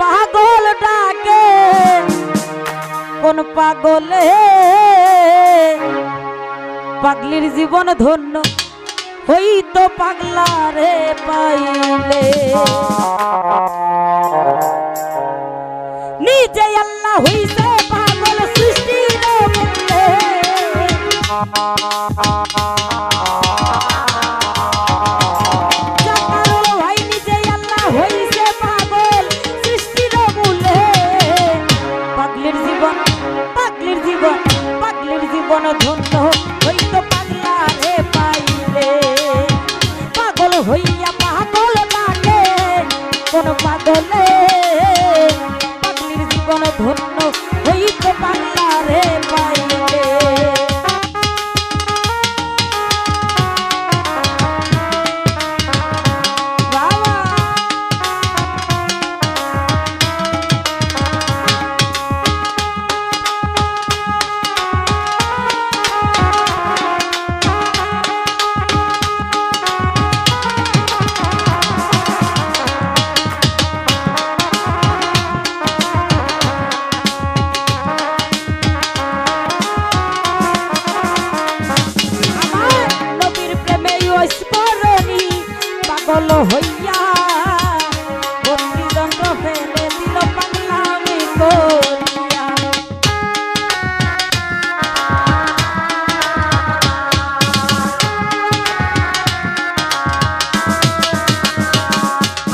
পাগল ডাকে। কোন পাগলে? পাগলির জীবন ধন্য হই তো পাগলা রে পাইলে। নিজে আল্লাহ হইছে পাগল সৃষ্টি রে ধন্য। পাগল হইয়া বন্দিদণ্ড ফেলে দিল পাগলামি করিয়া।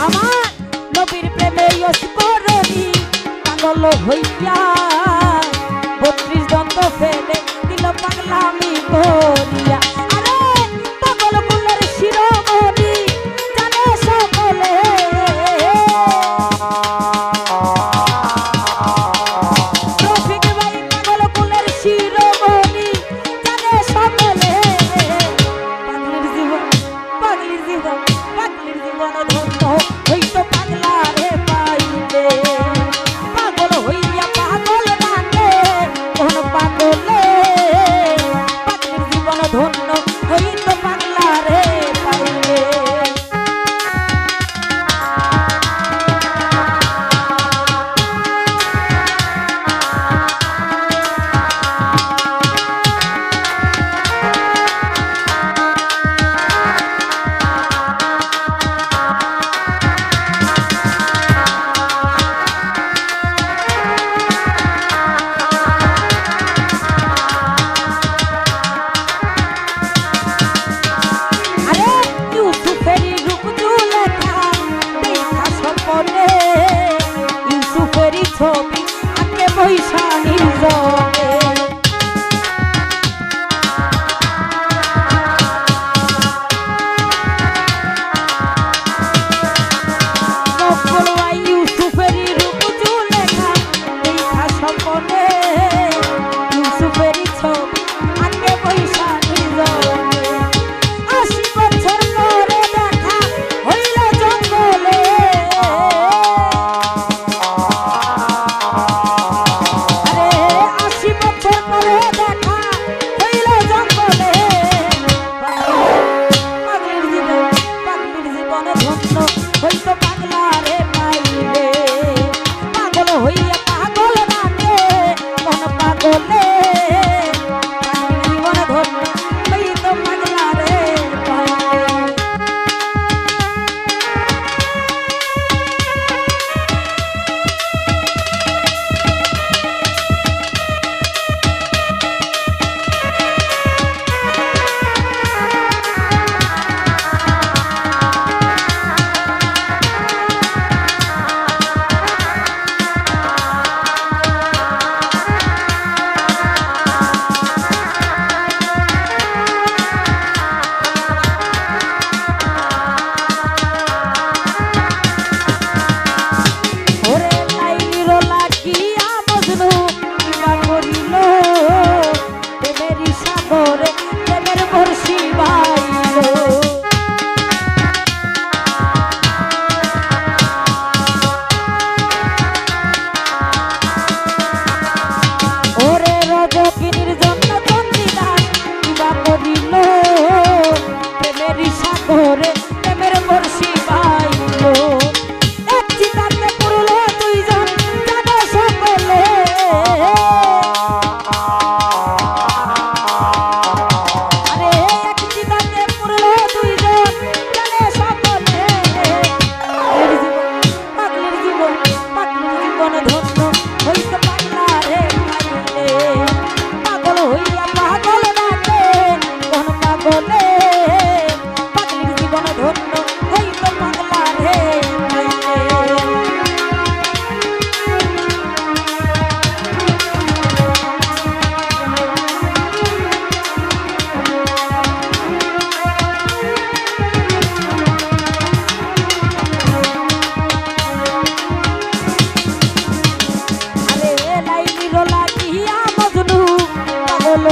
আমার নবীর প্রেমে অস্মরণী পাগল হইয়া জীবন পাগলির জীবন ধন বাপেরই ছবি আঁকে বৈশানীর জল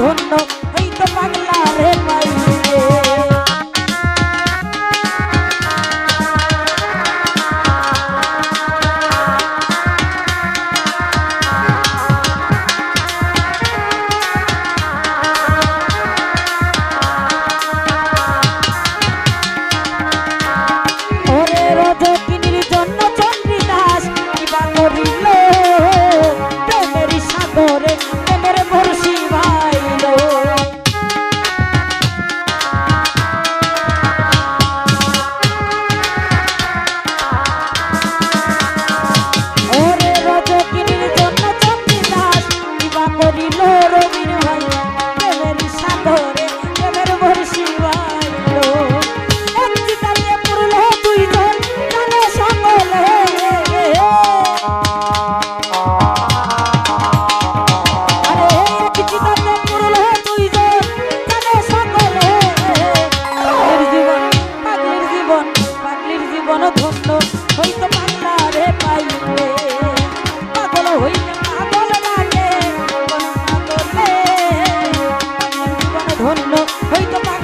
ধন্য করিল হয় প্রেমের সাগরে ধন্য হইতো